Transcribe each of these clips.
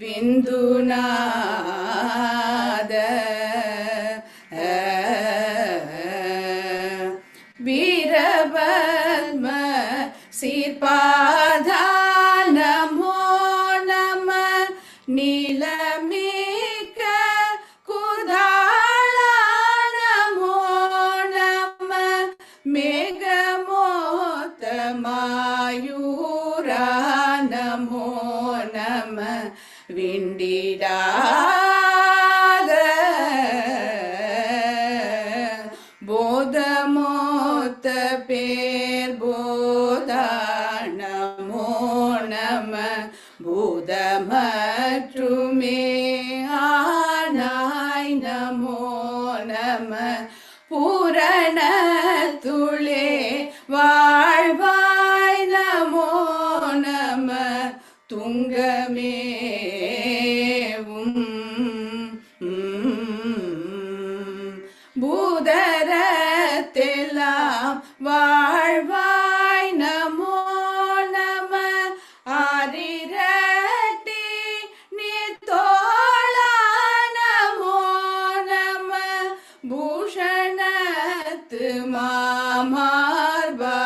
விந்துநாத. வீரபத்ம சீர்பாதா. விண்டிடாத போதமோத்த பேர் போதா நம பூதமற்றுமே ஆனாய் நமோ நம பூரண துளே வாழ்வாய் நமோ நம துங்கமே மாமார்பா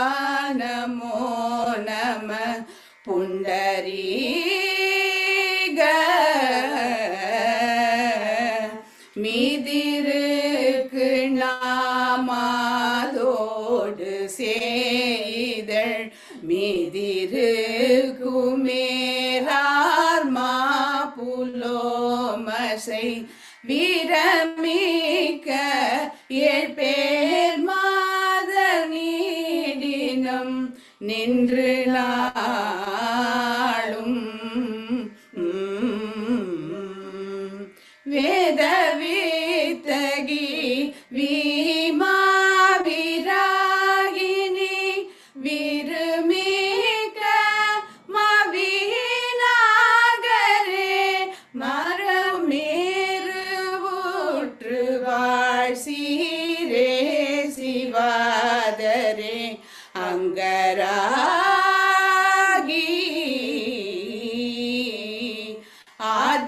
நமோ நம புண்டரீக. மீதிருக்கு நாமாதோடு செய்தள் மீதிருக்குமேரார் மாபுலோமசை வீரமிக்க நாளும் வேதவி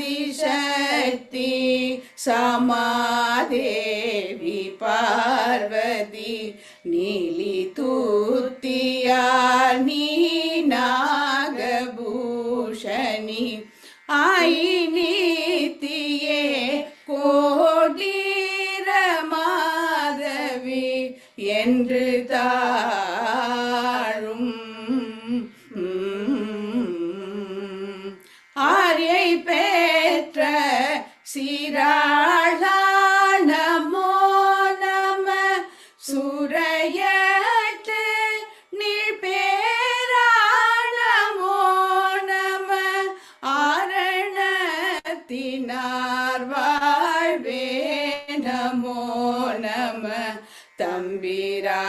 ஆதிசக்தி சமாதேவி பார்வதி நீலி தூத்தியா நீ நாகபூஷணி ஆயி நீத்தியே கோடீர மாதவி என்று சீராளா நம சுரையட்டு நீழ்பேரா நம ஆரணத்தினார் வாழ்வே நமோ நம தம்பிரா